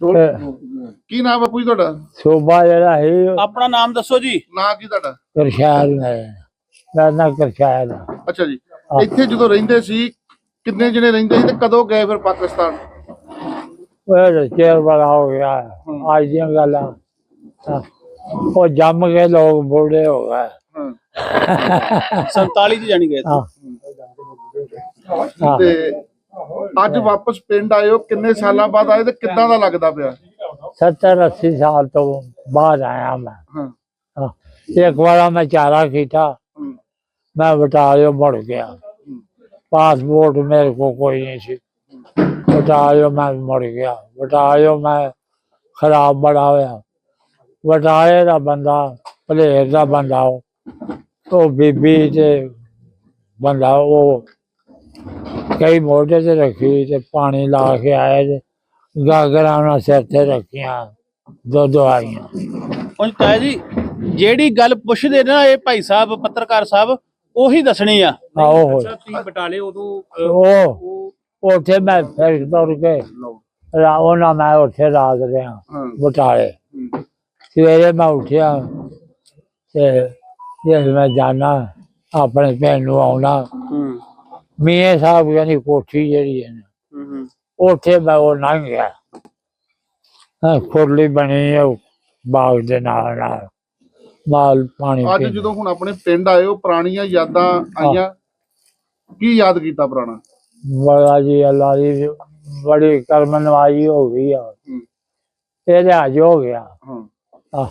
ਕੀ ਨਾਮ ਬਾਪੂ ਜੀ ਤੁਹਾਡਾ? ਸੋਭਾ ਜਿਹੜਾ ਹੈ ਆਪਣਾ ਨਾਮ ਦੱਸੋ ਜੀ। ਨਾਂ ਕੀ ਤੁਹਾਡਾ? ਕਰਸ਼ਾਲ ਨੇ ਮੈਂ ਨਾ ਕਰਸ਼ਾਲ ਅੱਛਾ ਜੀ। ਇੱਥੇ ਜਦੋਂ ਰਹਿੰਦੇ ਸੀ ਕਿੰਨੇ ਜਣੇ ਰਹਿੰਦੇ ਸੀ ਤੇ ਕਦੋਂ ਗਏ ਫਿਰ ਪਾਕਿਸਤਾਨ? ਉਹ ਚੇਰ ਬੜਾ ਹੋ ਗਿਆ ਅੱਜ ਦੀਆਂ ਗੱਲਾਂ ਹਾਂ। ਉਹ ਜੰਮ ਕੇ ਲੋਕ ਬੁੱਢੇ ਹੋ ਗਏ। ਹਾਂ। 47 ਚ ਜਾਣੀ ਗਏ ਸੀ। ਹਾਂ ਹਾਂ। ਤੇ ਅੱਜ ਵਾਪਸ ਪਿੰਡ ਆਏ ਹੋ ਕਿੰਨੇ ਸਾਲਾਂ ਬਾਅਦ ਆਏ ਤੇ ਕਿੱਦਾਂ ਦਾ ਲੱਗਦਾ ਪਿਆ? 70 80 ਸਾਲ ਤੋਂ ਬਾਅਦ ਆਇਆ ਮੈਂ। ਹਾਂ। ਹਾਂ। ਇੱਕ ਵਾਰ ਮੈਂ ਚਾਰਾ ਕੀਤਾ। ਮੈਂ ਬਟਾਲਿਓ ਮੁੜ ਗਿਆ। ਪਾਸਪੋਰਟ ਮੇਰੇ ਕੋ ਕੋਈ ਨਹੀਂ ਸੀ। ਬਟਾਲਿਓ ਮੈਂ ਮੁੜ ਗਿਆ। ਬਟਾਲਿਓ ਮੈਂ ਖਰਾਬ ਬੜਾ ਹੋਇਆ। ਬਟਾਲੇ ਦਾ ਬੰਦਾ ਭਲੇਰ ਦਾ ਬੰਦਾ ਉਹ। ਉਹ ਬੀਬੀ ਤੇ ਬੰਦਾ ਉਹ ਕਈ ਮੋਢੇ ਤੇ ਰੱਖੀ ਤੇ ਪਾਣੀ ਲਾ ਕੇ ਆਏ ਤੇ ਗਾਗਰਾਂ ਨਾਲ ਸਿਰ ਤੇ ਰੱਖੀਆਂ ਦੋ ਦੋ ਆਈਆਂ ਹੁਣ ਤਾਇਆ ਜੀ ਜਿਹੜੀ ਗੱਲ ਪੁੱਛਦੇ ਨਾ ਇਹ ਭਾਈ ਸਾਹਿਬ ਪੱਤਰਕਾਰ ਸਾਹਿਬ ਉਹੀ ਦੱਸਣੀ ਆ। ਹੋਏ ਤੁਸੀਂ ਬਟਾਲੇ ਉਦੋਂ ਉਹ ਉੱਥੇ ਮੈਂ ਫਿਰ ਤੁਰ ਕੇ ਰਾ- ਉਹਨਾਂ ਮੈਂ ਉੱਥੇ ਰਾਤ ਰਿਹਾ ਬਟਾਲੇ। ਸਵੇਰੇ ਮੈਂ ਉੱਠਿਆ ਤੇ ਜੇ ਮੈਂ ਜਾਣਾ ਆਪਣੇ ਪਿੰਡ ਨੂੰ ਆਉਣਾ ਹੂੰ। ਮੀਆਂ ਸਾਹਿਬ ਕਹਿੰਦੀ ਕੋਠੀ ਜਿਹੜੀ ਹੈ ਨਾ, ਹੂੰ ਉੱਥੇ ਮੈਂ ਉਹ ਲੰਘ ਗਿਆ। ਹਾਂ ਖੁਰਲੀ ਬਣੀ ਹੈ ਉਹ ਬਾਗ ਦੇ ਨਾਲ ਨਾਲ ਮਾਲ ਪਾਣੀ ਅੱਜ ਪੀਂਦਾ। ਜਦੋਂ ਹੁਣ ਆਪਣੇ ਪਿੰਡ ਆਏ ਹੋ ਪੁਰਾਣੀਆਂ ਯਾਦਾਂ ਆਈਆਂ। ਕੀ ਯਾਦ ਕੀਤਾ ਪੁਰਾਣਾ? ਬੜਾ ਜੀ ਅੱਲਾ ਦੀ ਬੜੀ ਕਰਮ ਨਵਾਈ ਹੋ ਗਈ ਆ। ਇਹ ਲਿਹਾਜ਼ ਹੋ ਗਿਆ। ਹਾਂ। ਆ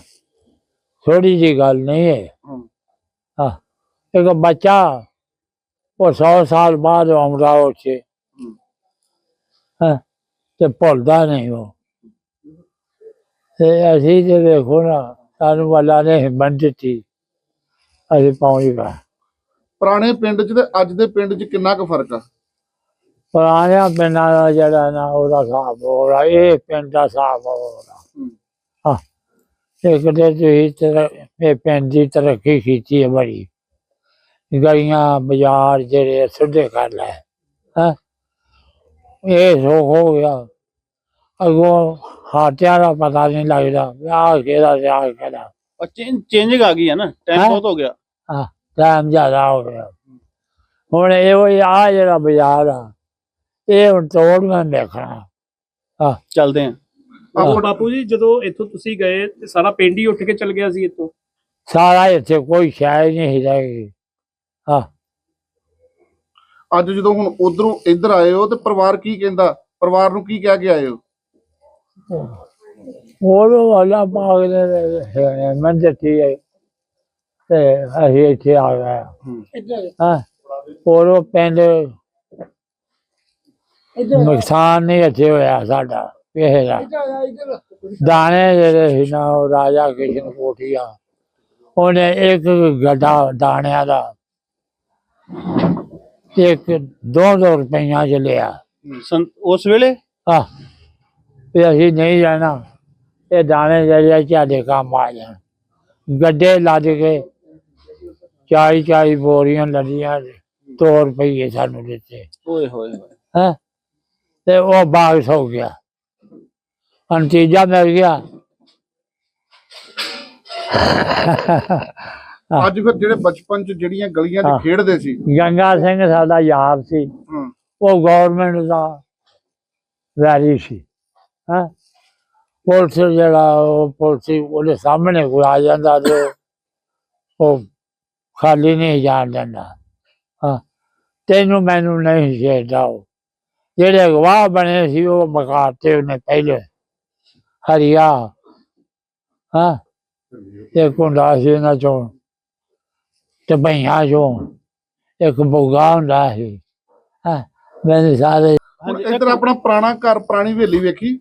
ਥੋੜੀ ਜੀ ਗੱਲ ਨਹੀਂ ਹੈ। ਹਾਂ। ਇੱਕ ਬੱਚਾ ਉਹ 100 ਸਾਲ ਬਾਅਦ ਆਉਂਦਾ ਉੱਥੇ। ਹਮ, ਹਾਂ? ਤੇ ਭੁੱਲਦਾ ਨਹੀਂ ਉਹ। ਤੇ ਅਸੀਂ ਤੇ ਵੇਖੋ ਨਾ ਸਾਨੂੰ ਵਾਲਾ ਨੇ ਹਿੰਮਤ ਦਿੱਤੀ। ਅਸੀਂ ਪਹੁੰਚ ਗਏ। ਪੁਰਾਣੇ ਪਿੰਡ 'ਚ ਤੇ ਅੱਜ ਦੇ ਪਿੰਡ 'ਚ ਕਿੰਨਾ ਕੁ ਫ਼ਰਕ ਆ? ਪੁਰਾਣਿਆਂ ਪਿੰਡਾਂ ਦਾ ਜਿਹੜਾ ਨਾ ਉਹਦਾ ਹਿਸਾਬ ਹੋ ਰਿਹਾ ਇਹ ਪਿੰਡ ਦਾ ਹਿਸਾਬ ਹੋ ਰਿਹਾ ਹਮ, ਹਾਂ। ਇੱਕ ਤੇ ਤੁਸੀਂ ਇਹ ਪਿੰਡ ਦੀ ਤਰੱਕੀ ਕੀਤੀ ਹੈ ਬੜੀ। ਗਲੀਆਂ ਬਾਜ਼ਾਰ ਜਿਹੜੇ ਸਿੱਧੇ ਕਰ ਲੈ ਹਾਂ? ਇਹ ਸੋ ਹੋ ਗਿਆ। ਅਗੋਂ ਹਾਟਿਆਂ ਦਾ ਪਤਾ ਨਹੀਂ ਲੱਗਦਾ ਵਿਆਹ ਕਿਹਦਾ ਵਿਆਹ ਕਿਹਦਾ। ਚੇਂਜਿੰਗ ਆ ਗਈ ਆ ਨਾ ਟਾਈਮ ਹੈਂ? ਬਹੁਤ ਹੋ ਗਿਆ। ਹਾਂ ਟਾਈਮ ਜ਼ਿਆਦਾ ਹੋ ਗਿਆ। ਹੁਣ ਇਹ ਉਹ ਆ ਜਿਹੜਾ ਬਾਜ਼ਾਰ ਆ ਇਹ ਹੁਣ ਤੋੜ ਮੈਂ ਦੇਖਣਾ ਚੱਲਦੇ ਆ। ਬਾਪੂ ਬਾਪੂ ਜੀ ਜਦੋਂ ਇੱਥੋਂ ਤੁਸੀਂ ਗਏ ਤੇ ਸਾਰਾ ਪਿੰਡ ਹੀ ਉੱਠ ਕੇ ਚਲ ਗਿਆ ਸੀ ਇੱਥੋਂ? ਸਾਰਾ ਇੱਥੇ ਕੋਈ ਸ਼ਾਇ ਨਹੀਂ ਰਹਿ ਗਈ। ਹਾਂ। ਅੱਜ ਜਦੋਂ ਹੁਣ ਉਧਰੋਂ ਇੱਧਰ ਆਏ ਹੋ ਤੇ ਪਰਿਵਾਰ ਕੀ ਕਹਿੰਦਾ? ਪਰਿਵਾਰ ਨੂੰ ਕੀ ਕਹਿ ਕੇ ਆਏ ਹੋ? ਉਹ ਵਾਲਾ ਪਾਗ ਨੇ ਮੈਂ ਦਿੱਤੀ ਹੈ ਤੇ ਅਸੀਂ ਇੱਥੇ ਆ ਗਏ। ਹਾਂ। ਉਹ ਪਿੰਡ ਨੁਕਸਾਨ ਨਹੀਂ ਇੱਥੇ ਹੋਇਆ ਸਾਡਾ ਦਾ। ਦਾਣੇ ਜਿਹੜੇ ਸੀ ਨਾ ਰਾਜਾ ਕਿਸ਼ਨ ਕੋਠੀਆ ਉਹਨੇ ਇੱਕ ਗੱਡਾ ਦਾਣਿਆਂ ਦਾ ਇੱਕ ਦੋ ਦੋ ਰੁਪਈਆ ਚ ਲਿਆ। ਸੰ- ਉਸ ਵੇਲੇ? ਆ ਵੀ ਅਸੀਂ ਨਹੀਂ ਜਾਣਾ। ਇਹ ਦਾਣੇ ਜਿਹੜੇ ਤੁਹਾਡੇ ਕੰਮ ਆ ਜਾਣ। ਗੱਡੇ ਲੱਦ ਕੇ ਚਾਈ ਚਾਈ ਬੋਰੀਆਂ ਲੱਦੀਆਂ ਦੋ ਰੁਪਈਏ ਸਾਨੂੰ ਦਿੱਤੇ। ਓਏ ਹੋਏ ਹੋਏ। ਹੈ? ਤੇ ਉਹ ਬਾਗ ਸੌ ਗਿਆ। ਨਤੀਜਾ ਮਿਲ ਗਿਆ। ਅੱਜ ਫਿਰ ਜਿਹੜੇ ਬਚਪਨ 'ਚ ਜਿਹੜੀਆਂ ਗਲੀਆਂ 'ਚ। ਖੇਡਦੇ ਸੀ। ਗੰਗਾ ਸਿੰਘ ਸਾਡਾ ਯਾਰ ਸੀ। ਉਹ ਗਵਰਨਮੈਂਟ ਦਾ ਵੈਰੀ ਸੀ। ਹਾਂ? ਪੁਲਿਸ ਜਿਹੜਾ ਉਹ ਪੁਲਿਸ ਉਹਦੇ ਸਾਹਮਣੇ ਕੋਈ ਆ ਜਾਂਦਾ ਤੇ ਉਹ ਖਾਲੀ ਨਹੀਂ ਜਾਣ ਦਿੰਦਾ। ਹਾਂ। ਤੈਨੂੰ ਮੈਨੂੰ ਨਹੀਂ ਛੇੜਦਾ ਉਹ। ਜਿਹੜੇ ਗਵਾਹ ਬਣੇ ਸੀ ਉਹ ਮਕਾਤੇ ਉਹਨੇ ਪਹਿਲੇ। ਹਰੀਆ। ਹਾਂ। ਇਹ ਕੁੰਡਾ ਸੀ ਨਾ ਚੋਂ। ਤੇ ਭਈਆਂ ਚੋਂ ਇੱਕ ਬੁਗਾ ਹੁੰਦਾ ਸੀ ਹਾਂ ਮੈਨੂੰ ਸਾਰੇ ਹੁਣ ਇੱਧਰ ਆਪਣਾ ਪੁਰਾਣਾ ਘਰ ਪੁਰਾਣੀ ਹਵੇਲੀ ਵੇਖੀ?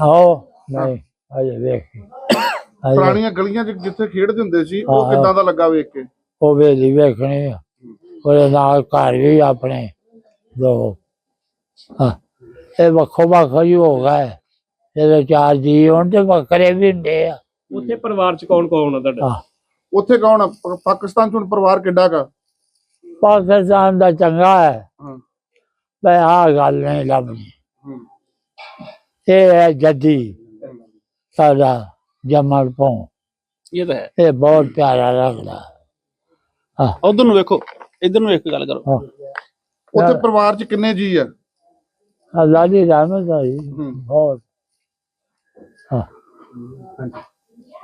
ਆਓ ਨਹੀਂ ਅਜੇ ਵੇਖ। ਪੁਰਾਣੀਆਂ ਗਲੀਆਂ 'ਚ ਜਿੱਥੇ ਖੇਡਦੇ ਹੁੰਦੇ ਸੀ ਉਹ ਹਾਂ। ਕਿੱਦਾਂ ਦਾ ਲੱਗਾ ਵੇਖ ਕੇ? ਉਹ ਵੇਲੀ ਵੇਖਣੀ ਆ। ਉਹਦੇ ਨਾਲ ਘਰ ਵੀ ਆਪਣੇ ਦੋ। ਹਾਂ। ਇਹ ਵੱਖੋ ਵੱਖ ਹੀ ਹੋ ਗਏ। ਇਹਦੇ ਚਾਰ ਜੀ ਹੋਣ ਤੇ ਬੱਕਰੇ ਵੀ ਹੁੰਦੇ ਆ। ਉੱਥੇ ਪਰਿਵਾਰ ਚ ਕੌਣ ਕੌਣ ਆ ਤੁਹਾਡਾ? ਉੱਥੇ ਕੌਣ ਆ? ਪ- ਪਾਕਿਸਤਾਨ 'ਚ ਹੁਣ ਪਰਿਵਾਰ ਕਿੱਡਾ ਕਾ ਪਾਕਿਸਤਾਨ ਦਾ ਚੰਗਾ ਹੈ। ਹਾਂ। ਮੈਂ ਆਹ ਗੱਲ ਨਹੀਂ ਲੱਭਦੀ ਹਮ, ਇਹ ਹੈ ਜੱਦੀ। ਸਾਡਾ ਜਮਲ ਪੋਂ ਇਹ ਤਾਂ ਹੈ। ਇਹ ਬਹੁਤ ਪਿਆਰਾ ਲੱਗਦਾ। ਉਧਰ ਨੂੰ ਵੇਖੋ ਇਧਰ ਨੂੰ ਇੱਕ ਗੱਲ ਕਰੋ। ਹਾਂ। ਉੱਥੇ ਪਰਿਵਾਰ 'ਚ ਕਿੰਨੇ ਜੀ ਆ? ਅੱਲਾ ਦੀ ਰਹਿਮਤ ਹੂੰ। ਬਹੁਤ। ਹਾਂ।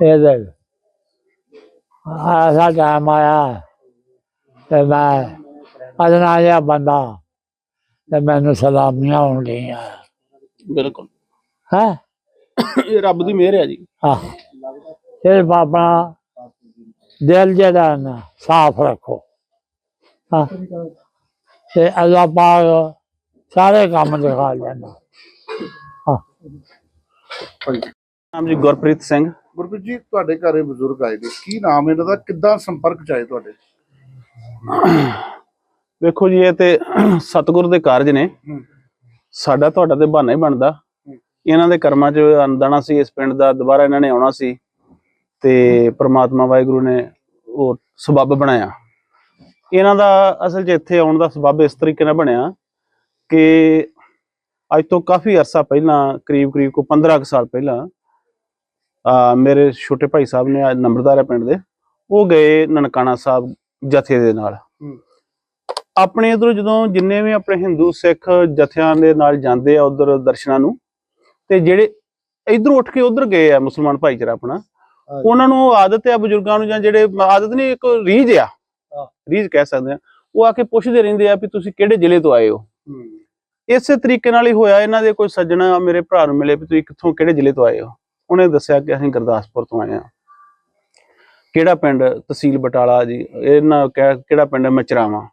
ਇਹ ਦੇ ਆ ਸਾਡਾ ਮਾਇਆ ਤੇ ਮੈਂ ਅਜਨਾ ਜਿਹਾ ਬੰਦਾ ਤੇ ਮੈਨੂੰ ਸਲਾਮੀਆਂ ਹੁੰਦੀਆਂ ਬਿਲਕੁਲ। ਹੈ? ਇਹ ਰੱਬ ਦੀ ਮਿਹਰ ਹੈ ਜੀ। ਹਾਂ। ਇਹ ਬਾਬਾ ਦਿਲ ਜਿਹੜਾ ਨਾ ਸਾਫ਼ ਰੱਖੋ। ਹਾਂ। ਤੇ ਅੱਲਾ ਪਾਕ ਸਾਰੇ ਕੰਮ ਦਿਖਾ ਲੈਣਾ। ਨਾਮ ਜੀ ਗੁਰਪ੍ਰੀਤ ਸਿੰਘ। ਗੁਰਪ੍ਰੀਤ ਜੀ ਤੁਹਾਡੇ ਘਰੇ ਬਜ਼ੁਰਗ ਆਏ ਨੇ। ਕੀ ਨਾਮ ਇਹਨਾਂ ਦਾ? ਕਿੱਦਾਂ ਸੰਪਰਕ 'ਚ ਆਏ ਤੁਹਾਡੇ? ਵੇਖੋ ਜੀ ਇਹ ਤੇ ਸਤਿਗੁਰ ਦੇ ਕਾਰਜ ਨੇ। ਸਾਡਾ ਤੁਹਾਡਾ ਤੇ ਬਹਾਨਾ ਹੀ ਬਣਦਾ। ਇਹਨਾਂ ਦੇ ਕਰਮਾਂ 'ਚ ਅੰਦਾਣਾ ਸੀ ਇਸ ਪਿੰਡ ਦਾ ਦੁਬਾਰਾ ਇਹਨਾਂ ਨੇ ਆਉਣਾ ਸੀ। ਤੇ ਪ੍ਰਮਾਤਮਾ ਵਾਹਿਗੁਰੂ ਨੇ ਉਹ ਸਬੱਬ ਬਣਾਇਆ। ਇਹਨਾਂ ਦਾ ਅਸਲ 'ਚ ਇੱਥੇ ਆਉਣ ਦਾ ਸਬੱਬ ਇਸ ਤਰੀਕੇ ਨਾਲ ਬਣਿਆ ਕਿ ਅੱਜ ਤੋਂ ਕਾਫੀ ਅਰਸਾ ਪਹਿਲਾਂ ਕਰੀਬ ਕਰੀਬ ਕੋ 15 ਕੁ ਸਾਲ ਪਹਿਲਾਂ ਮੇਰੇ ਛੋਟੇ ਭਾਈ ਸਾਹਿਬ ਨੇ ਨੰਬਰਦਾਰ ਹੈ ਪਿੰਡ ਦੇ ਉਹ ਗਏ ਨਨਕਾਣਾ ਸਾਹਿਬ ਜਥੇ ਦੇ ਨਾਲ। ਆਪਣੇ ਇਧਰੋਂ ਜਦੋਂ ਜਿੰਨੇ ਵੀ ਆਪਣੇ ਹਿੰਦੂ ਸਿੱਖ ਜਥਿਆਂ ਦੇ ਨਾਲ ਜਾਂਦੇ ਆ ਉਧਰ ਦਰਸ਼ਨਾਂ ਨੂੰ ਤੇ ਜਿਹੜੇ ਇਧਰੋਂ ਉੱਠ ਕੇ ਉਧਰ ਗਏ ਆ ਮੁਸਲਮਾਨ ਭਾਈਚਾਰਾ ਆਪਣਾ ਉਹਨਾਂ ਨੂੰ ਆਦਤ ਹੈ ਬਜ਼ੁਰਗਾਂ ਨੂੰ ਜਾਂ ਜਿਹੜੇ ਆਦਤ ਨਹੀਂ ਇੱਕ ਰੀਝ ਆ। ਰੀਝ ਕਹਿ ਸਕਦੇ ਆ। ਉਹ ਆ ਕੇ ਪੁੱਛਦੇ ਰਹਿੰਦੇ ਆ ਵੀ ਤੁਸੀਂ ਕਿਹੜੇ ਜ਼ਿਲ੍ਹੇ ਤੋਂ ਆਏ ਹੋ। ਇਸੇ ਤਰੀਕੇ ਨਾਲ ਹੀ ਹੋਇਆ ਇਹਨਾਂ ਦੇ ਕੋਈ ਸੱਜਣ ਮੇਰੇ ਭਰਾ ਨੂੰ ਮਿਲੇ ਵੀ ਤੁਸੀਂ ਕਿੱਥੋਂ ਕਿਹੜੇ ਜ਼ਿਲ੍ਹੇ ਤੋਂ ਆਏ ਹੋ। ਉਹਨੇ ਦੱਸਿਆ ਕਿ ਅਸੀਂ ਗੁਰਦਾਸਪੁਰ ਤੋਂ ਆਏ ਆ ਕਿਹੜਾ ਪਿੰਡ? ਤਹਿਸੀਲ ਬਟਾਲਾ ਜੀ। ਇਹਨਾਂ ਕਹਿ- ਕਿਹੜਾ ਪਿੰਡ ਹੈ? ਮਚਰਾਵਾ।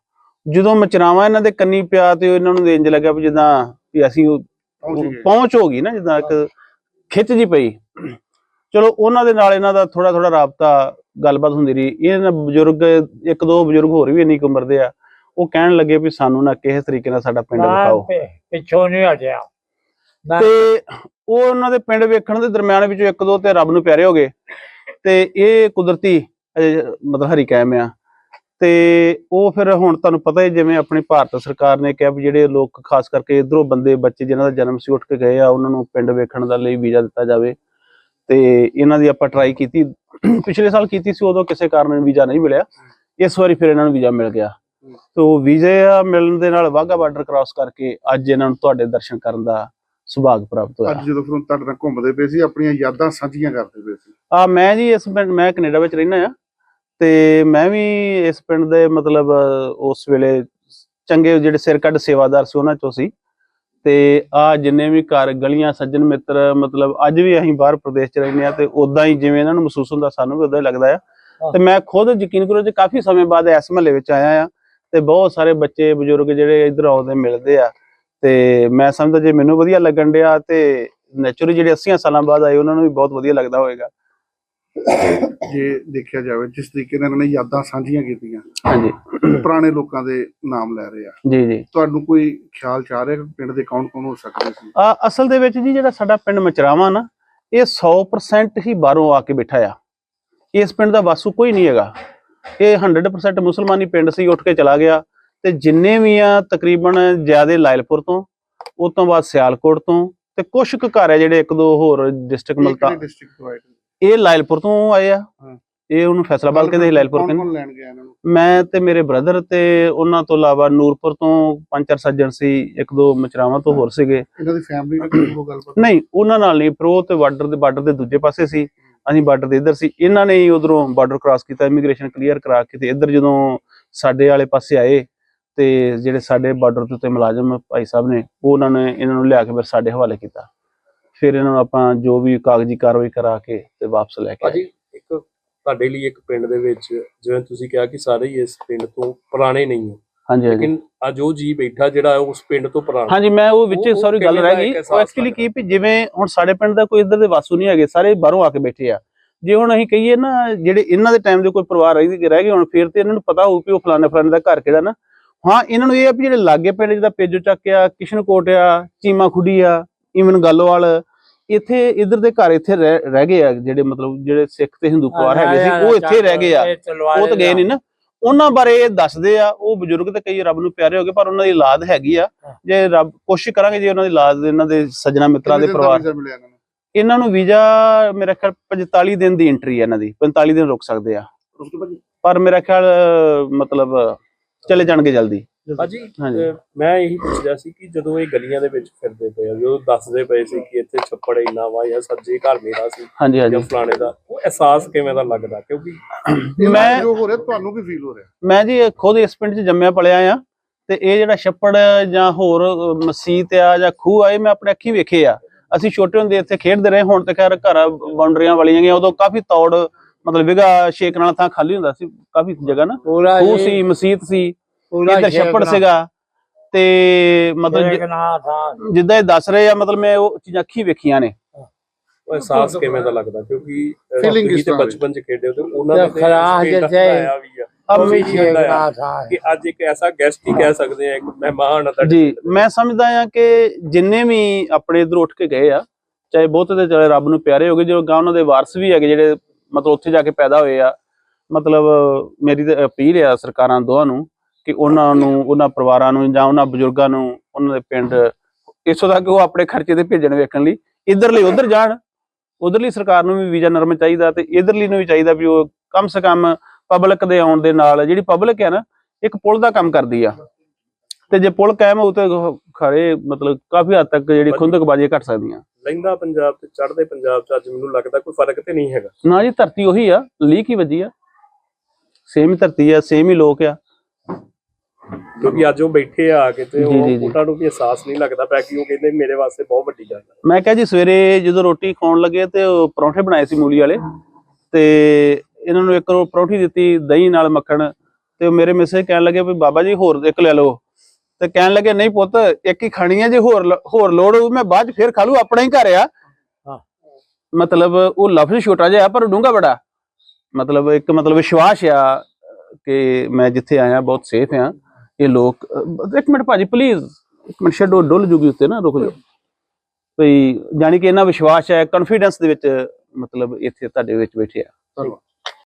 ਜਦੋਂ ਮਚਰਾਵਾ ਇਹਨਾਂ ਦੇ ਕੰਨੀ ਪਿਆ ਤੇ ਇਹਨਾਂ ਨੂੰ ਇੰਜ ਲੱਗਾ ਵੀ ਜਿੱਦਾਂ ਵੀ ਅਸੀਂ ਉਹ- ਪਹੁੰਚ ਹੋ ਗਈ ਨਾ ਜਿੱਦਾਂ ਇੱਕ ਖਿੱਚ ਜੀ ਪਈ। ਚਲੋ ਉਹਨਾਂ ਦੇ ਨਾਲ ਇਹਨਾਂ ਦਾ ਥੋੜਾ ਥੋੜਾ ਰਾਬਤਾ ਗੱਲਬਾਤ ਹੁੰਦੀ ਰਹੀ। ਇਹਨਾਂ ਬਜ਼ੁਰਗ ਇੱਕ ਦੋ ਬਜ਼ੁਰਗ ਹੋਰ ਵੀ ਇੰਨੀ ਕੁ ਉਮਰ ਦੇ ਆ। ਉਹ ਕਹਿਣ ਲੱਗੇ ਵੀ ਸਾਨੂੰ ਨਾ ਕਿਸੇ ਤਰੀਕੇ ਨਾਲ ਸਾਡਾ ਪਿੰਡ ਵਿਖਾਓ। ਪਿੱਛੋਂ ਨਹੀਂ ਹਟਿਆ। ਤੇ ਉਹ ਉਹਨਾਂ ਦੇ ਪਿੰਡ ਵੇਖਣ ਦੇ ਦਰਮਿਆਨ ਵਿੱਚੋਂ ਇੱਕ ਦੋ ਤੇ ਰੱਬ ਨੂੰ ਪਿਆਰੇ ਹੋ ਗਏ। ਤੇ ਇਹ ਕੁਦਰਤੀ ਮਤਲਬ ਹਰੀ ਕਾਇਮ ਆ। ਤੇ ਉਹ ਫਿਰ ਹੁਣ ਤੁਹਾਨੂੰ ਪਤਾ ਹੀ ਜਿਵੇਂ ਆਪਣੀ ਭਾਰਤ ਸਰਕਾਰ ਨੇ ਕਿਹਾ ਵੀ ਜਿਹੜੇ ਲੋਕ ਖਾਸ ਕਰਕੇ ਇਧਰੋਂ ਬੰਦੇ ਬੱਚੇ ਜਿਨ੍ਹਾਂ ਦਾ ਜਨਮ ਸੀ ਉੱਠ ਕੇ ਗਏ ਆ ਉਹਨਾਂ ਨੂੰ ਪਿੰਡ ਵੇਖਣ ਦਾ ਲਈ ਵੀਜ਼ਾ ਦਿੱਤਾ ਜਾਵੇ। ਤੇ ਇਹਨਾਂ ਦੀ ਆਪਾਂ ਟਰਾਈ ਕੀਤੀ। ਪਿਛਲੇ ਸਾਲ ਕੀਤੀ ਸੀ ਉਦੋਂ ਕਿਸੇ ਕਾਰਨ ਵੀਜ਼ਾ ਨਹੀਂ ਮਿਲਿਆ। ਇਸ ਵਾਰੀ ਫਿਰ ਇਹਨਾਂ ਨੂੰ ਵੀਜ਼ਾ ਮਿਲ ਗਿਆ। ਤੇ ਵੀਜ਼ੇ ਮਿਲਣ ਦੇ ਨਾਲ ਵਾਹਗਾ ਬਾਰਡਰ ਕ੍ਰਾਸ ਕਰਕੇ ਅੱਜ ਇਹਨਾਂ ਨੂੰ ਤੁਹਾਡੇ ਦਰਸ਼ਨ ਕਰਨ ਦਾ ਸੁਭਾਗ ਪ੍ਰਾਪਤ ਹੋਇਆ। ਅੱਜ ਜਦੋਂ ਫਿਰ ਤੁਹਾਡੇ ਨਾਲ ਘੁੰਮਦੇ ਪਏ ਸੀ ਆਪਣੀਆਂ ਯਾਦਾਂ ਸਾਂਝੀਆਂ ਕਰਦੇ ਪਏ ਸੀ। ਆ ਮੈਂ ਜੀ ਇਸ ਪਿੰਡ ਮੈਂ ਕੈਨੇਡਾ ਵਿੱਚ ਰਹਿਣਾ ਆ ਤੇ ਮੈਂ ਵੀ ਇਸ ਪਿੰਡ ਦੇ ਮਤਲਬ ਉਸ ਵੇਲੇ ਚੰਗੇ ਜਿਹੜੇ ਸਿਰ ਕੱਢ ਸੇਵਾਦਾਰ ਸੀ ਉਹਨਾਂ ਚੋਂ ਸੀ। ਤੇ ਆ ਜਿੰਨੇ ਵੀ ਘਰ ਗਲੀਆਂ ਸੱਜਣ ਮਿੱਤਰ ਮਤਲਬ ਅੱਜ ਵੀ ਅਸੀਂ ਬਾਹਰ ਪ੍ਰਦੇਸ਼ ਚ ਰਹਿੰਦੇ ਆ ਤੇ ਉਦਾਂ ਹੀ ਜਿਵੇਂ ਇਹਨਾਂ ਨੂੰ ਮਹਿਸੂਸ ਹੁੰਦਾ ਸਾਨੂੰ ਵੀ ਉਦਾਂ ਹੀ ਲੱਗਦਾ ਆ। ਤੇ ਮੈਂ ਖੁਦ ਯਕੀਨ ਕਰੋ ਜੇ ਕਾਫੀ ਸਮੇਂ ਬਾਅਦ ਇਸ ਮਹੱਲੇ ਵਿੱਚ ਆਇਆ ਆ ਤੇ ਬਹੁਤ ਸਾਰੇ ਬੱਚੇ ਬਜ਼ੁਰਗ ਜਿਹੜੇ ਇੱਧਰ ਆਉਂਦੇ ਮਿਲਦੇ ਆ। ਤੇ ਮੈਂ ਸਮਝਦਾ ਜੇ ਮੈਨੂੰ ਵਧੀਆ ਲੱਗਣ ਡਿਆ ਤੇ ਨੇਚਰਲੀ ਜਿਹੜੇ 80 ਸਾਲਾਂ ਬਾਅਦ ਆਏ ਉਹਨਾਂ ਨੂੰ ਵੀ ਬਹੁਤ ਵਧੀਆ ਲੱਗਦਾ ਹੋਵੇਗਾ। ਜੇ ਦੇਖਿਆ ਜਾਵੇ ਜਿਸ ਤਰੀਕੇ ਨਾਲ ਇਹਨਾਂ ਨੇ ਯਾਦਾਂ ਸਾਂਝੀਆਂ ਕੀਤੀਆਂ ਹਾਂਜੀ। ਪੁਰਾਣੇ ਲੋਕਾਂ ਦੇ ਨਾਮ ਲੈ ਰਹੇ ਆ। ਜੀ ਜੀ। ਤੁਹਾਨੂੰ ਕੋਈ ਖਿਆਲ ਚ ਆ ਰਿਹਾ ਕਿ ਪਿੰਡ ਦੇ ਕੌਣ ਕੌਣ ਹੋ ਸਕਦੇ ਸੀ? ਆ ਅਸਲ ਦੇ ਵਿੱਚ ਜੀ ਜਿਹੜਾ ਸਾਡਾ ਪਿੰਡ ਮਚਰਾਵਾ ਨਾ ਇਹ 100% ਹੀ ਬਾਹਰੋਂ ਆ ਕੇ ਬੈਠਾ ਆ। ਇਸ ਪਿੰਡ ਦਾ ਵਾਸੂ ਕੋਈ ਨਹੀਂ ਹੈਗਾ। ਇਹ 100% ਮੁਸਲਮਾਨੀ ਪਿੰਡ ਸੀ ਉੱਠ ਕੇ ਚਲਾ ਗਿਆ। ਤੇ ਜਿੰਨੇ ਵੀ ਆ ਤਕਰੀਬਨ ਜਿਆਦੇ ਲਾਇਲਪੁਰ ਤੋਂ ਉਸ ਤੋਂ ਬਾਅਦ ਸਿਆਲਕੋਟ ਤੋਂ ਤੇ ਕੁਝ ਕੁ ਘਰ ਆ ਜਿਹੜੇ ਇੱਕ ਦੋ ਹੋਰ ਡਿਸਟ੍ਰਿਕਟ ਮਲਤਾ ਇਹ ਲਾਇਲਪੁਰ ਤੋਂ ਆਏ ਆ। ਇਹ ਉਹਨੂੰ ਫੈਸਲਾਬਾਦ ਕਹਿੰਦੇ ਲਾਇਲਪੁਰ ਕਹਿੰਦੇ। ਮੈਂ ਤੇ ਮੇਰੇ ਬ੍ਰਦਰ ਤੇ ਉਹਨਾਂ ਤੋਂ ਇਲਾਵਾ ਨੂਰਪੁਰ ਤੋਂ ਪੰਜ ਚਾਰ ਸੱਜਣ ਸੀ ਇੱਕ ਦੋ ਮਚਰਾਵਾਂ ਤੋਂ ਹੋਰ ਸੀਗੇ। ਇਹਨਾਂ ਦੀ ਫੈਮਿਲੀ ਨਾਲ ਕੋਈ ਗੱਲਬਾਤ? ਨਹੀਂ ਉਹਨਾਂ ਨਾਲ ਨਹੀਂ ਪਰ ਉਹ ਤੇ ਬਾਰਡਰ ਦੇ ਬਾਰਡਰ ਦੇ ਦੂਜੇ ਪਾਸੇ ਸੀ। ਅਸੀਂ ਬਾਰਡਰ ਦੇ ਇੱਧਰ ਸੀ। ਇਹਨਾਂ ਨੇ ਹੀ ਉਧਰੋਂ ਬਾਰਡਰ ਕ੍ਰਾਸ ਕੀਤਾ ਇਮੀਗ੍ਰੇਸ਼ਨ ਕਲੀਅਰ ਕਰਾ ਕੇ ਤੇ ਇੱਧਰ ਜਦੋਂ ਸਾਡੇ ਵਾਲੇ ਪਾਸੇ ਆਏ ਤੇ ਜਿਹੜੇ ਸਾਡੇ ਬਾਰਡਰ ਤੇ ਉੱਤੇ ਮੁਲਾਜ਼ਮ ਭਾਈ ਸਾਹਿਬ ਨੇ ਉਹ ਉਹਨਾਂ ਨੇ ਇਹਨਾਂ ਨੂੰ ਲਿਆ ਕੇ ਫਿਰ ਸਾਡੇ ਹਵਾਲੇ ਕੀਤਾ। ਫਿਰ ਇਹਨਾਂ ਨੂੰ ਆਪਾਂ ਜੋ ਵੀ ਕਾਗਜ਼ੀ ਕਾਰਵਾਈ ਕਰਾ ਕੇ ਤੇ ਵਾਪਸ ਲੈ ਕੇ ਭਾਜੀ ਇੱਕ ਤੁਹਾਡੇ ਲਈ ਇੱਕ ਪਿੰਡ ਦੇ ਵਿੱਚ ਜਿਵੇਂ ਤੁਸੀਂ ਕਿਹਾ ਕਿ ਸਾਰੇ ਹੀ ਇਸ ਪਿੰਡ ਤੋਂ ਪੁਰਾਣੇ ਨਹੀਂ ਹੋ। ਹਾਂਜੀ ਲੇਕਿਨ ਅੱਜ ਉਹ ਜੀ ਬੈਠਾ ਜਿਹੜਾ ਉਸ ਪਿੰਡ ਤੋਂ ਪੁਰਾਣਾ। ਹਾਂਜੀ ਮੈਂ ਉਹ ਵਿੱਚ ਸੌਰੀ ਗੱਲ ਰਹਿ ਗਈ। ਉਹ ਐਕਚੁਅਲੀ ਕੀ ਵੀ ਜਿਵੇਂ ਹੁਣ ਸਾਡੇ ਪਿੰਡ ਦਾ ਕੋਈ ਇੱਧਰ ਦੇ ਵਾਸੂ ਨਹੀਂ ਹੈਗੇ ਸਾਰੇ ਬਾਹਰੋਂ ਆ ਕੇ ਬੈਠੇ ਆ। ਜੇ ਹੁਣ ਅਸੀਂ ਕਹੀਏ ਨਾ ਜਿਹੜੇ ਇਹਨਾਂ ਦੇ ਟਾਈਮ ਦੇ ਕੋਈ ਪਰਿਵਾਰ ਰਹਿ ਰਹਿ ਗਏ ਹੁਣ ਫਿਰ ਤੇ ਇਹਨਾਂ ਨੂੰ ਪਤਾ ਹੋਊ ਕਿ ਉਹ ਫਲਾਣੇ ਫਲਾਣੇ ਦਾ ਘਰ ਕਿਹੜਾ ਨਾ। ਹਾਂ ਇਹਨਾਂ ਨੂੰ ਇਹ ਆ ਵੀ ਜਿਹੜੇ ਲਾਗੇ ਪਿੰਡ ਜਿਹਦਾ ਪੇਜੋ ਚੱਕ ਆ ਕਿਸ਼ਨਕੋਟ ਆ ਚੀਮਾ ਖੁੱਡੀ ਆ ਈਵਨ ਗਾਲੋਵਾਲ ਇੱਥੇ ਇੱਧਰ ਦੇ ਘਰ ਇੱਥੇ ਰਹਿ ਰਹਿ ਗਏ ਆ ਜਿਹੜੇ ਮਤਲਬ ਜਿਹੜੇ ਸਿੱਖ ਤੇ ਹਿੰਦੂ ਪਰਿਵਾਰ ਹੈਗੇ ਸੀ ਉਹ ਇੱਥੇ ਰਹਿ ਗਏ ਆ। ਉਹ ਤਾਂ ਗਏ ਨਹੀਂ ਨਾ। ਉਹਨਾਂ ਬਾਰੇ ਇਹ ਦੱਸਦੇ ਆ ਉਹ ਬਜ਼ੁਰਗ ਤੇ ਕਈ ਰੱਬ ਨੂੰ ਪਿਆਰੇ ਹੋ ਗਏ ਪਰ ਉਹਨਾਂ ਦੀ ਔਲਾਦ ਹੈਗੀ ਆ। ਜੇ ਰੱਬ ਕੋਸ਼ਿਸ਼ ਕਰਾਂਗੇ ਜੇ ਉਹਨਾਂ ਦੀ ਔਲਾਦ ਇਹਨਾਂ ਦੇ ਸੱਜਣਾ ਮਿੱਤਰਾਂ ਦੇ ਪਰਿਵਾਰ ਇਹਨਾਂ ਨੂੰ? ਵੀਜ਼ਾ ਮੇਰਾ ਖਿਆਲ 45 ਦਿਨ ਦੀ ਐਂਟਰੀ ਹੈ ਇਹਨਾਂ ਦੀ 45 ਦਿਨ ਰੁਕ ਸਕਦੇ ਆ। ਪਰ ਮੇਰਾ ਖਿਆਲ ਮਤਲਬ ਚਲੇ ਜਾਣਗੇ ਜਲਦੀ। ਭਾਜੀ ਹਾਂਜੀ। ਅਹ ਮੈਂ ਇਹੀ ਪੁੱਛਿਆ ਸੀ ਕਿ ਜਦੋਂ ਇਹ ਗਲੀਆਂ ਦੇ ਵਿੱਚ ਫਿਰਦੇ ਪਏ ਆ ਜਦੋਂ ਦੱਸਦੇ ਪਏ ਸੀ ਕਿ ਇੱਥੇ ਛੱਪੜ ਇੰਨਾ ਵਾ ਜਾਂ ਸੱਜੇ ਘਰ ਮੇਰਾ ਸੀ ਹਾਂਜੀ ਜਾਂ ਹਾਂਜੀ। ਫਲਾਣੇ ਦਾ ਉਹ ਅਹਿਸਾਸ ਕਿਵੇਂ ਦਾ ਲੱਗਦਾ? ਕਿਉਂਕਿ ਮੈਂ ਮੈਂ ਜੋ ਹੋ ਰਿਹਾ ਤੁਹਾਨੂੰ ਕੀ ਫੀਲ ਹੋ ਰਿਹਾ? ਮੈਂ ਜੀ ਖੁਦ ਇਸ ਪਿੰਡ 'ਚ ਜੰਮਿਆ ਪਲਿਆ ਆ ਤੇ ਇਹ ਜਿਹੜਾ ਛੱਪੜ ਜਾਂ ਹੋਰ ਅਹ, ਮਸੀਤ ਆ ਜਾਂ ਖੂਹ ਆ ਇਹ ਮੈਂ ਆਪਣੇ ਅੱਖੀ ਵੇਖੇ ਆ। ਅਸੀਂ ਛੋਟੇ ਹੁੰਦੇ ਇੱਥੇ ਖੇਡਦੇ ਰਹੇ ਹੁਣ ਤੇ ਖੈਰ ਘਰ ਬਾਉਂਡਰੀਆਂ ਵਾਲੀਆਂ ਗਈਆਂ ਉਦੋਂ ਕਾਫੀ ਤੌੜ ਮਤਲਬ ਵਿਗਾ ਛੇਕ ਨਾਲ ਥਾਂ ਖਾਲੀ ਹੁੰਦਾ ਸੀ ਕਾਫੀ ਜਗ੍ਹਾ ਨਾ। ਪੂਰਾ ਜੀ, ਸੀ ਮਸੀਤ ਸੀ ਇੱਧਰ ਛੱਪੜ ਸੀਗਾ। ਤੇ ਮਤਲਬ ਜਿੱਦਾਂ ਇਹ ਦੱਸ ਰਹੇ ਆ ਮਤਲਬ ਮੈਂ ਉਹ ਚੀਜ਼ਾਂ ਅੱਖੀ ਵੇਖੀਆਂ ਨੇ। ਉਹ ਅਹਿਸਾਸ ਕਿਵੇਂ ਦਾ ਲੱਗਦਾ? ਕਿਉਂਕਿ ਤਰ੍ਹਾਂ ਦੀ? ਬਚਪਨ ਚ ਖੇਡੇ ਉਹਨਾਂ ਵੀ ਆ। ਉਹ ਕਿ ਅੱਜ ਇੱਕ ਐਸਾ ਗੈਸਟ ਹੀ ਕਹਿ ਸਕਦੇ ਆ ਇੱਕ ਮਹਿਮਾਨ ਆ ਜੀ ਦੇ। ਮੈਂ ਸਮਝਦਾ ਆ ਕਿ ਜਿੰਨੇ ਵੀ ਆਪਣੇ ਇਧਰ ਉੱਠ ਕੇ ਗਏ ਆ ਚਾਹੇ ਬਹੁਤੇ ਤੇ ਚਾਹੇ ਰੱਬ ਨੂੰ ਪਿਆਰੇ ਹੋ ਗਏ ਜੋ ਗਾਂ ਉਹਨਾਂ ਦੇ ਵਾਰਸ ਵੀ ਹੈਗੇ ਜਿਹੜੇ ਮਤਲਬ ਉੱਥੇ ਜਾ ਕੇ ਪੈਦਾ ਹੋਏ ਆ। ਮਤਲਬ ਮੇਰੀ ਤਾਂ ਅਪੀਲ ਆ ਸਰਕਾਰਾਂ ਦੋਹਾਂ ਨੂੰ ਕਿ ਉਹਨਾਂ ਨੂੰ, ਉਹਨਾਂ ਪਰਿਵਾਰਾਂ ਨੂੰ ਜਾਂ ਉਹਨਾਂ ਬਜ਼ੁਰਗਾਂ ਨੂੰ, ਉਹਨਾਂ ਦੇ ਪਿੰਡ ਇਸੋ ਤੱਕ ਉਹ ਆਪਣੇ ਖਰਚੇ ਤੇ ਭੇਜਣ ਵੇਖਣ ਲਈ, ਇਧਰਲੀ ਉਧਰ ਜਾਣ। ਉਧਰਲੀ ਸਰਕਾਰ ਨੂੰ ਵੀ ਵੀਜ਼ਾ ਨਰਮ ਚਾਹੀਦਾ ਤੇ ਇਧਰਲੀ ਨੂੰ ਵੀ ਚਾਹੀਦਾ ਵੀ ਉਹ ਕਮ ਸੇ ਕਮ ਪਬਲਿਕ ਦੇ ਆਉਣ ਦੇ ਨਾਲ ਜਿਹੜੀ ਪਬਲਿਕ ਹੈ ਨਾ, ਇੱਕ ਪੁਲ ਦਾ ਕੰਮ ਕਰਦੀ ਆ। ਤੇ ਜੇ ਪੁਲ ਕਾਇਮ ਹੋਊ ਤੇ ਖਰੇ ਮਤਲਬ ਕਾਫੀ ਹੱਦ ਤੱਕ ਜਿਹੜੀ ਖੁੰਦਕਬਾਜ਼ੀ ਘਟ ਸਕਦੀਆਂ। ਲਹਿੰਦਾ ਪੰਜਾਬ ਤੇ ਚੜ੍ਹਦੇ ਪੰਜਾਬ ਚ ਅੱਜ ਮੈਨੂੰ ਲੱਗਦਾ ਕੋਈ ਫ਼ਰਕ ਤੇ ਨਹੀਂ ਹੈਗਾ। ਨਾ ਜੀ ਧਰਤੀ ਉਹੀ ਆ ਲੀਕ ਹੀ ਵੱਜੀ ਆ। ਸੇਮ ਹੀ ਧਰਤੀ ਆ ਸੇਮ ਹੀ ਲੋਕ ਆ। ਕਿਉਂਕਿ ਅੱਜ ਉਹ ਬੈਠੇ ਆ ਕੇ ਤੇ ਉਹ। ਉਹਨਾਂ ਨੂੰ ਵੀ ਅਹਿਸਾਸ ਨਹੀਂ ਲੱਗਦਾ ਪਿਆ ਕਿ ਉਹ ਕਹਿੰਦੇ ਮੇਰੇ ਵਾਸਤੇ ਬਹੁਤ ਵੱਡੀ ਗੱਲ ਹੈ ਮੈਂ ਕਿਹਾ ਜੀ ਸਵੇਰੇ ਜਦੋਂ ਰੋਟੀ ਖਾਣ ਲੱਗੇ ਤੇ ਉਹ ਪਰੌਂਠੇ ਬਣਾਏ ਸੀ ਮੂਲੀ ਵਾਲੇ ਤੇ ਇਹਨਾਂ ਨੂੰ ਇੱਕ ਪਰੌਂਠੀ ਦਿੱਤੀ ਦਹੀਂ ਨਾਲ ਮੱਖਣ ਤੇ ਮੇਰੇ ਮਿਸੇ ਕਹਿਣ ਲੱਗੇ ਵੀ ਬਾਬਾ ਜੀ ਹੋਰ ਇੱਕ ਲੈ ਲਓ। ਤੇ ਕਹਿਣ ਲੱਗੇ ਨਹੀਂ ਪੁੱਤ ਇੱਕ ਹੀ ਖਾਣੀ ਹੈ ਜੇ ਹੋਰ ਹੋਰ ਲੋੜ ਹੋਊ ਮੈਂ ਬਾਅਦ ਚ ਫੇਰ ਖਾ ਲੂ ਆਪਣਾ ਹੀ ਘਰ ਆ। ਮਤਲਬ ਉਹ ਲਫ਼ਜ਼ ਛੋਟਾ ਜਿਹਾ ਪਰ ਡੂੰਘਾ ਬੜਾ। ਮਤਲਬ ਇੱਕ ਮਤਲਬ ਵਿਸ਼ਵਾਸ ਆ ਕਿ ਮੈਂ ਜਿੱਥੇ ਆਇਆ ਬਹੁਤ ਸੇਫ ਆ। ਇਹ ਲੋਕ ਇੱਕ ਮਿੰਟ ਭਾਜੀ ਪਲੀਜ਼ ਇੱਕ ਮਿੰਟ ਛੱਡੋ ਡੁੱਲ ਜੂਗੀ ਉੱਤੇ ਨਾ ਰੁਕ ਜਾਓ। ਭਈ ਜਾਣੀ ਕਿ ਇਹਨਾਂ ਵਿਸ਼ਵਾਸ ਹੈ ਕੌਨਫੀਡੈਂਸ ਦੇ ਵਿੱਚ ਮਤਲਬ ਇੱਥੇ ਤੁਹਾਡੇ ਵਿੱਚ ਬੈਠੇ ਆ।